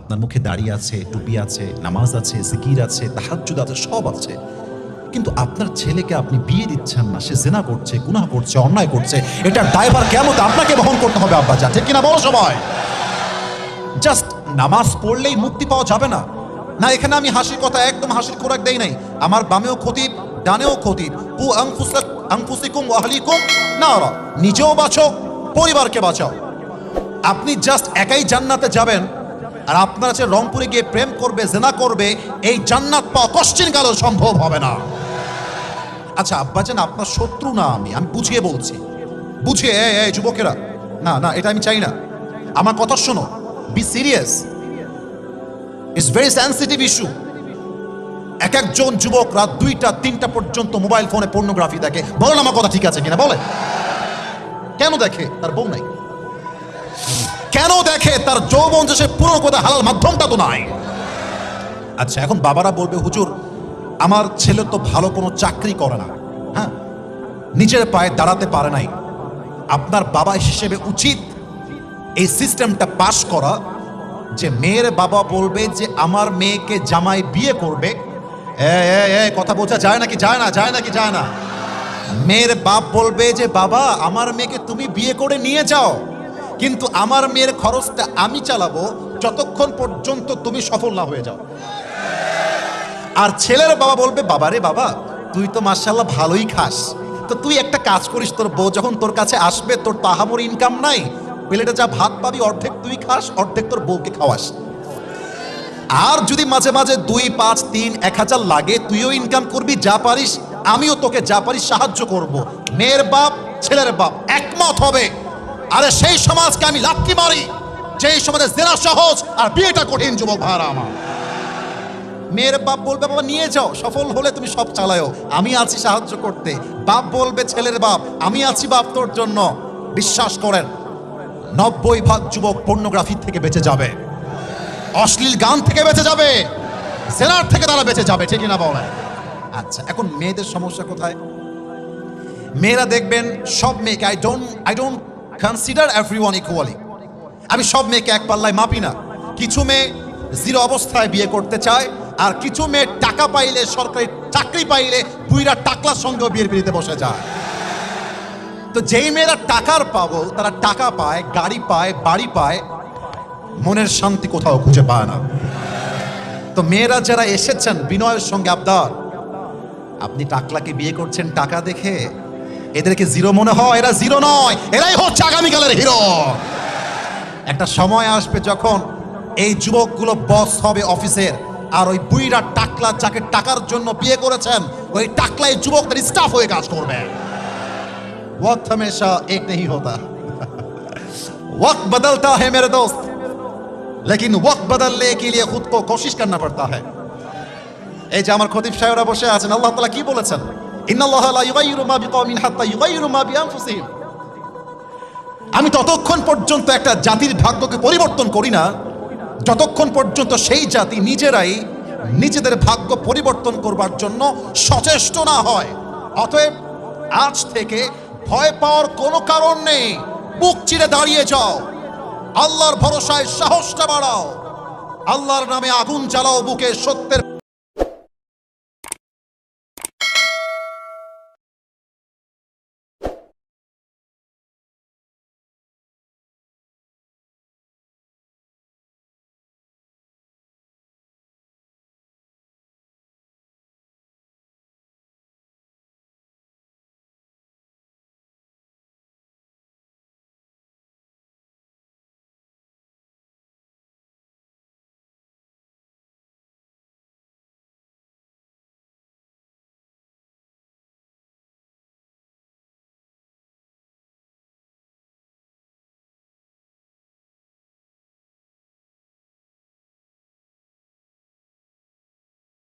আপনার মুখে দাড়ি আছে, টুপি আছে, নামাজ আছে সিকির আছে, তাহাজ্জুদ আছে, সব আছে। কিন্তু আপনার ছেলেকে আপনি বিয়ে দিচ্ছেন না, সে জেনা করছে, গুনাহ করছে, অন্যায় করছে এটা ড্রাইভার কেমন আপনাকে বহন করতে হবে, আব্বা যা ঠিক কিনা বড় সময় জাস্ট নামাজ পড়লেই মুক্তি পাওয়া যাবে না। না, এখানে আমি হাসির কথা, একদম হাসির খোরাক দেই নাই। আমার বামেও খতিব ডানেও খতিব কু আংফুসাক আংফুসিকুম ওয়াহলিকুম না নিজেও বাঁচো, পরিবারকে বাঁচাও। আপনি জাস্ট একাই জান্নাতে যাবেন আর আপনার আছে রংপুরে গিয়ে প্রেম করবে, জেনা করবে, এই জান্নাত পাওয়া কশ্চিন কালও সম্ভব হবে না। আচ্ছা আব্বাজান আপনার শত্রু না আমি আমি বুঝিয়ে বলছি। বুঝিয়ে, এই যুবকেরা, না না, এটা আমি চাই না। আমার কথা শোনো be serious it's very sensitive issue এক একজন যুবক রাত দুইটা, তিনটা পর্যন্ত মোবাইল ফোনে পর্নোগ্রাফি দেখে। বলেন আমার কথা ঠিক আছে কিনা, বলে। কেন দেখে? তার বউ নাই। কেন দেখে তার যৌবন যে সে পুরো কথা হালাল মাধ্যমটা তো নাই আচ্ছা এখন বাবারা বলবে, হুজুর, আমার ছেলে তো ভালো কোনো চাকরি করে না। হ্যাঁ? নিজের পায়ে দাঁড়াতে পারে নাই। আপনার বাবা হিসেবে উচিত এই সিস্টেমটা পাশ করা যে মেয়ের বাবা বলবে যে আমার মেয়েকে জামাই বিয়ে করবে। কথা বোঝা যায় নাকি, যায় না, যায় নাকি, যায় না। মেয়ের বাপ বলবে যে, বাবা, আমার মেয়েকে তুমি বিয়ে করে নিয়ে যাও। কিন্তু আমার মেয়ের খরচটা আমি চালাবো যতক্ষণ পর্যন্ত তুমি সফল না হয়ে যাও। আর ছেলের বাবা বলবে বাবারে বাবা, তুই তো মার্শাল্লাহ ভালোই খাস। তো তুই একটা কাজ করিস, তোর বউ যখন তোর কাছে আসবে, তোর তাহামর ইনকাম নাই। প্লেটে যা ভাত পাবি, অর্ধেক তুই খাস, অর্ধেক তোর বউকে খাওয়াস। আর যদি মাঝে মাঝে দুই, পাঁচ, তিন, এক হাজার লাগে, তুইও ইনকাম করবি, যা পারিস, আমিও তোকে যা পারিস সাহায্য করব। মেয়ের বাপ, ছেলের বাপ, একমত হবে। আরে সেই সমাজকে আমি লাথি মারি। যেই সমাজে জেনা সহজ আর বিয়েটা কঠিন, যুবক ভাড়া আমার। মেয়ের বাপ বলবে, বাবা, নিয়ে যাও, সফল হলে তুমি সব চালাও আমি আছি সাহায্য করতে। বাপ বলবে, ছেলের বাপ, আমি আছি বাপ তোর জন্য। বিশ্বাস করেন, নব্বই ভাগ যুবক পর্নোগ্রাফি থেকে বেঁচে যাবে। অশ্লীল গান থেকে বেঁচে যাবে। জেনার থেকে তারা বেঁচে যাবে ঠিক না বলেন? আচ্ছা এখন মেয়েদের সমস্যা কোথায়? মেয়েরা দেখবেন, সব মেয়েকে I don't I don't consider everyone equally আমি সব মেয়েকে এক পাল্লায় মাপি না। কিছু মেয়ে জিরো অবস্থায় বিয়ে করতে চায়, আর কিছু মেয়ে টাকা পাইলে, সরকারি চাকরি পাইলে বুইরা টাকলার সঙ্গেও বিয়ের বিড়িতে বসে যায়। তো যেই মেয়েরা টাকার পাবো, তারা টাকা পায়, গাড়ি পায়, বাড়ি পায়, মনের শান্তি কোথাও খুঁজে পায় না। তো মেয়েরা যারা এসেছেন, বিনয়ের সঙ্গে আবদার। আপনি টাকলাকে বিয়ে করছেন টাকা দেখে এদেরকে জিরো মনে হয় এরা জিরো নয় এরাই হচ্ছে আগামীকালের হিরো একটা সময় আসবে যখন এই যুবকগুলো বস হবে অফিসের আর ওই বুইরা টাকলা যাকে টাকার জন্য বিয়ে করেছেন ওই টাকলাই যুবকদের স্টাফ হয়ে কাজ করবে वक्त हमेशा एक नहीं होता वक्त बदलता है मेरे दोस्त लेकिन वक्त बदलने के लिए खुद को कोशिश करना पड़ता है এই যে আমার খতিব সাহেবরা বসে আছেন আল্লাহ তাআলা কি বলেছেন আমি ততক্ষণ পর্যন্ত একটা জাতির ভাগ্যকে পরিবর্তন করি না, যতক্ষণ পর্যন্ত সেই জাতি নিজেরাই নিজেদের ভাগ্য পরিবর্তন করবার জন্য সচেষ্ট না হয়। অতএব আজ থেকে ভয় পাওয়ার কোনো কারণ নেই। বুক চিরে দাঁড়িয়ে যাও। আল্লাহর ভরসায় সাহসটা বাড়াও। আল্লাহর নামে আগুন জ্বালাও বুকে সত্যের